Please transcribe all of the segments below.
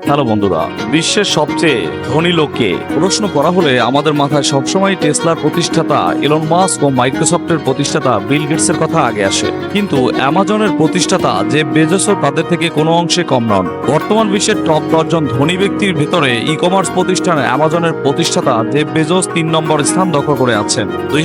Hello বন্ধুরা, বিশ্বের সবচেয়ে ধনী লোককে প্রশ্ন করা হলে আমাদের মাথায় সবসময় টেসলার প্রতিষ্ঠাতা এলন মাস্ক ও মাইক্রোসফটের প্রতিষ্ঠাতা বিল গেটসের কথা আগে আসে। কিন্তু অ্যামাজনের প্রতিষ্ঠাতা যে বেজসও তাদের থেকে কোনো অংশে কম নন। বর্তমান বিশ্বের টপ দশজন ধনী ব্যক্তির ভিতরে ই কমার্স প্রতিষ্ঠান অ্যামাজনের প্রতিষ্ঠাতা যে বেজস তিন নম্বর স্থান দখল করে আছেন। দুই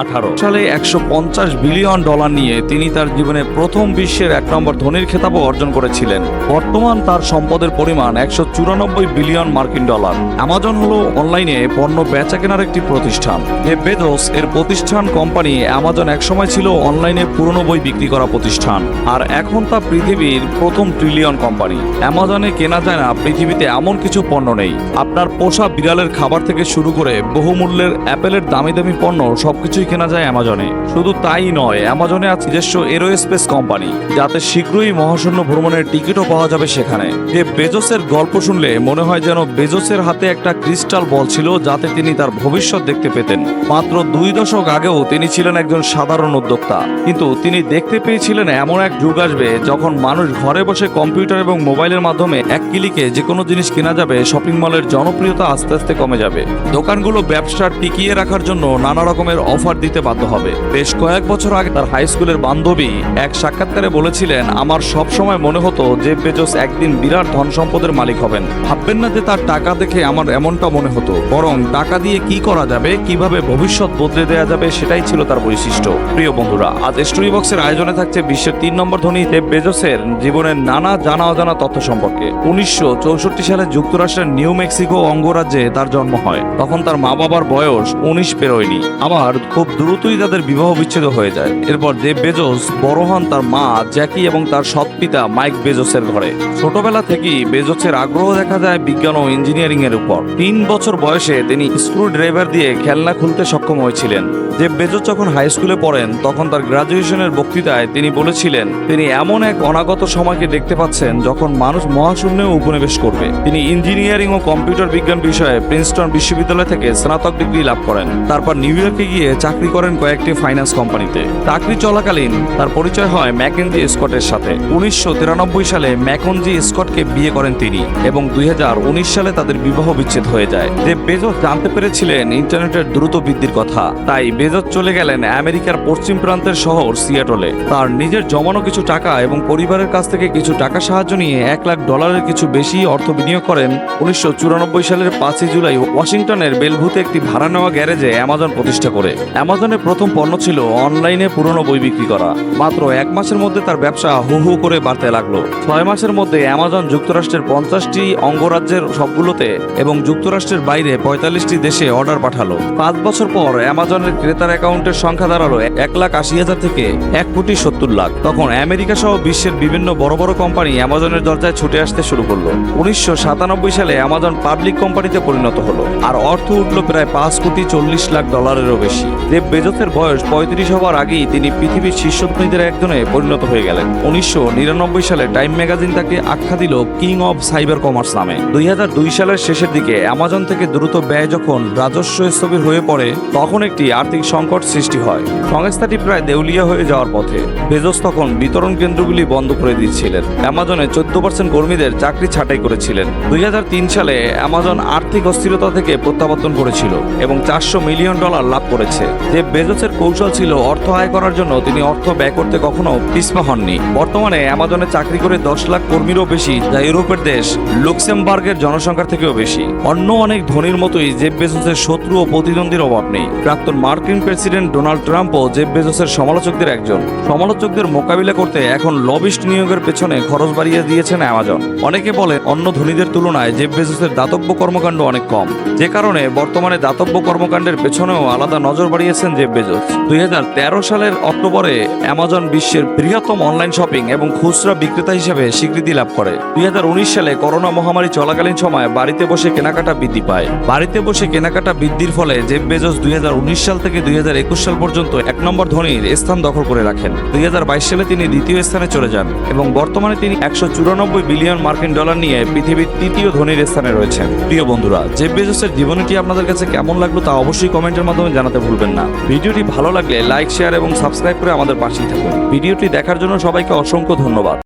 আঠারো সালে একশো পঞ্চাশ বিলিয়ন ডলার নিয়ে তিনি তার জীবনে প্রথম বিশ্বের এক নম্বর ধনীর খেতাবও অর্জন করেছিলেন। বর্তমান তার সম্পদের পরিমাণ একশো চুরানব্বই বিলিয়ন মার্কিন ডলার। অ্যামাজন হলো অনলাইনে পণ্য বেচা কেনার একটি প্রতিষ্ঠান। যে বেজোস এর প্রতিষ্ঠান কোম্পানি অ্যামাজন একসময় ছিল অনলাইনে পুরনো বই বিক্রি করা প্রতিষ্ঠান, আর এখন তা পৃথিবীর প্রথম ট্রিলিয়ন কোম্পানি। অ্যামাজনে কেনা যায় না, পৃথিবীতে এমন কিছু পণ্য নেই। আপনার পোষা বিড়ালের খাবার থেকে শুরু করে বহুমূল্যের অ্যাপেলের দামি দামি পণ্য সবকিছুই কেনা যায় অ্যামাজনে শুধু তাই নয় অ্যামাজনে আছে নিজস্ব এরোস্পেস কোম্পানি, যাতে শীঘ্রই মহাশূন্য ভ্রমণের টিকিটও পাওয়া যাবে সেখানে। যে বেজোসের গল্প শুনলে মনে হয় যেন বেজোসের হাতে একটা ক্রিস্টাল বল ছিল যাতে তিনি তার ভবিষ্যৎ দেখতে পেতেন। মাত্র দুই দশক আগেও তিনি ছিলেন একজন সাধারণ উদ্যোক্তা। কিন্তু তিনি দেখতে পেয়েছিলেন এমন এক যুগ আসবে যখন মানুষ ঘরে বসে কম্পিউটার এবং মোবাইলের মাধ্যমে এক ক্লিকে যে কোনো জিনিস কেনা যাবে, শপিং মলের জনপ্রিয়তা আস্তে আস্তে কমে যাবে। দোকানগুলো ব্যবসা টিকিয়ে রাখার জন্য নানা রকমের অফার দিতে বাধ্য হবে। বেশ কয়েক বছর আগে তার হাই স্কুলের বান্ধবী এক সাক্ষাৎকারে বলেছিলেন, আমার সব সময় মনে হতো যে বেজোস একদিন বিরাট ধন সম্পদের মালিক হবেন। ভাববেন না যে তার টাকা দেখে আমার এমনটা মনে হতো। বরং টাকা দিয়ে কি করা যাবে, কীভাবে ভবিষ্যৎ বদলে দেওয়া যাবে সেটাই ছিল তার বৈশিষ্ট্য। প্রিয় বন্ধুরা, আজ স্টোরি বক্সের আয়োজনে থাকছে বিশ্বের তিন নম্বর ধনী জেফ বেজোসের জীবনের নানা জানা অজানা তথ্য সম্পর্কে। উনিশশো চৌষট্টি সালে যুক্তরাষ্ট্রের নিউ মেক্সিকো অঙ্গরাজ্যে তার জন্ম হয়। তখন তার মা বাবার বয়স উনিশ পেরোয়নি। আবার খুব দ্রুতই তাদের বিবাহ বিচ্ছেদ হয়ে যায়। এরপর দেব বেজোস বড় হন তার মা জ্যাকি এবং তার সৎ পিতা মাইক বেজোসের ঘরে। ছোটবেলা থেকেই বেজোসের আগ্রহ দেখা যায় বিজ্ঞান ও ইঞ্জিনিয়ারিং এর উপর। তিন বছর বয়সে তিনি স্ক্রু ড্রাইভার দিয়ে খেলনা খুলতে সক্ষম হয়েছিলেন। যে বেজোস যখন হাই স্কুলে পড়েন, তখন তার গ্রাজুয়েশনের বক্তৃতায় তিনি বলেছিলেন, তিনি এমন এক অনাগত সময়কে দেখতে পাচ্ছেন যখন মানুষ মহাশূন্যে উপনিবেশ করবে। তিনি ইঞ্জিনিয়ারিং ও কম্পিউটার বিজ্ঞান বিষয়ে প্রিন্সটন বিশ্ববিদ্যালয় থেকে স্নাতক ডিগ্রি লাভ করেন। তারপর নিউ ইয়র্কে গিয়ে চাকরি করেন কয়েকটি ফাইন্যান্স কোম্পানিতে চাকরি চলাকালীন তার পরিচয় হয় ম্যাকেনজি স্কটের সাথে। উনিশশো তিরানব্বই সালে ম্যাকনজি স্কটকে বিয়ে করেন তিনি। এবং দুই হাজার উনিশ সালে তাদের বিবাহ বিচ্ছেদ হয়ে যায়। যে বেজস জানতে পেরেছিলেন ইন্টারনেটের দ্রুত বৃদ্ধির কথা। তাই বেজস চলে গেলেন আমেরিকার পশ্চিম প্রান্তের শহর সিয়াটলে। তার নিজের জমানো কিছু টাকা এবং পরিবারের কাছ থেকে কিছু টাকা সাহায্য নিয়ে এক লাখ ডলারের কিছু বেশি অর্থ বিনিয়োগ করেন উনিশশো চুরানব্বই সালের পাঁচই জুলাই ওয়াশিংটনের বেলভুতে একটি ভাড়া নেওয়া গ্যারেজে অ্যামাজন প্রতিষ্ঠা করে। অ্যামাজনের প্রথম পণ্য ছিল অনলাইনে পুরনো বই বিক্রি করা। মাত্র এক মাসের মধ্যে তার ব্যবসা হু হু করে বাড়তে লাগল। ছয় মাসের মধ্যে অ্যামাজন যুক্তরাষ্ট্রের পঞ্চাশটি অঙ্গরাজ্যের সবগুলোতে এবং যুক্তরাষ্ট্রের বাইরে পঁয়তাল্লিশটি দেশে অর্ডার পাঠালো। পাঁচ বছর পর অ্যামাজনের ক্রেতার অ্যাকাউন্টের সংখ্যা দাঁড়াল এক লাখ আশি হাজার থেকে এক কোটি সত্তর লাখ। তখন আমেরিকা সহ বিশ্বের বিভিন্ন বড় বড় কোম্পানি অ্যামাজনের দরজায় ছুটে আসতে শুরু করল। উনিশশো সাতানব্বই সালে অ্যামাজন পাবলিক কোম্পানিতে পরিণত হলো আর অর্থ উঠল প্রায় পাঁচ কোটি চল্লিশ লাখ ডলারেরও বেশি। দেব বেজসের বয়স পঁয়ত্রিশ হওয়ার আগেই তিনি পৃথিবীর শীর্ষ ধনীদের একজনে পরিণত হয়ে গেলেন। উনিশশো নিরানব্বই সালে টাইম ম্যাগাজিন তাকে আখ্যা দিল কিং অব সাইবার কমার্স নামে। দুই হাজার দুই সালের শেষের দিকে অ্যামাজন থেকে দ্রুত ব্যয় যখন রাজস্ব স্থবির হয়ে পড়ে, তখন একটি আর্থিক সংকট সৃষ্টি হয়। সংস্থাটি প্রায় দেউলিয়া হয়ে যাওয়ার পথে বেজস তখন বিতরণ কেন্দ্রগুলি বন্ধ করে দিয়েছিলেন অ্যামাজনে চোদ্দ পার্সেন্ট কর্মীদের চাকরি ছাঁটাই করেছিলেন। দুই হাজার তিন সালে অ্যামাজন আর্থিক অস্থিরতা থেকে প্রত্যাবর্তন করেছিল এবং চারশো মিলিয়ন ডলার লাভ করেছে। যে বেজসের কৌশল ছিল অর্থ আয় করার জন্য তিনি অর্থ ব্যয় করতে কখনো পিছপা হননি। বর্তমানে অ্যামাজনে চাকরি করে দশ লাখ কর্মীরও বেশি যা ইউরোপের দেশ লুক্সেমবার্গের জনসংখ্যার থেকেও বেশি। অন্য অনেক ধনীর মতোই জেব বেজোসের শত্রু ও প্রতিদ্বন্দ্বীর অভাব নেই। প্রাক্তন মার্কিন প্রেসিডেন্ট ডোনাল্ড ট্রাম্পও জেব বেজোসের সমালোচকদের একজন। সমালোচকদের মোকাবিলা করতে এখন লবিস্ট নিয়োগের পেছনে খরচ বাড়িয়ে দিয়েছেন অ্যামাজন। অনেকে বলেন অন্য ধনীদের তুলনায় জেব বেজোসের দাতব্য কর্মকাণ্ড অনেক কম। যে কারণে বর্তমানে দাতব্য কর্মকাণ্ডের পেছনেও আলাদা নজর বাড়িয়েছেন জেব বেজোস। দুই সালের অক্টোবরে অ্যামাজন বিশ্বের বৃহত্তম অনলাইন শপিং এবং খুচরা বিক্রেতা হিসেবে স্বীকৃতি লাভ করে। দুই হাজার উনিশ সালে করোনা মহামারী চলাকালীন সময় বাড়িতে বসে কেনাকাটা বৃদ্ধি পায়। বাড়িতে বসে কেনাকাটা বৃদ্ধির ফলে জেব বেজস দুই হাজার উনিশ সাল থেকে দুই হাজার একুশ সাল পর্যন্ত এক নম্বর ধনীর স্থান দখল করে রাখেন। দুই হাজার বাইশ সালে তিনি দ্বিতীয় স্থানে চলে যান এবং বর্তমানে তিনি একশো চুরানব্বই বিলিয়ন মার্কিন ডলার নিয়ে পৃথিবীর তৃতীয় ধনীর স্থানে রয়েছেন। প্রিয় বন্ধুরা জেব বেজোসের জীবনীটি আপনাদের কাছে কেমন লাগল তা অবশ্যই কমেন্টের মাধ্যমে জানাতে ভুলবেন না। ভিডিওটি ভালো লাগলে লাইক, শেয়ার এবং সাবস্ক্রাইব করে আমাদের পাশেই থাকুন। ভিডিওটি দেখার জন্য সবাইকে অসংখ্য ধন্যবাদ।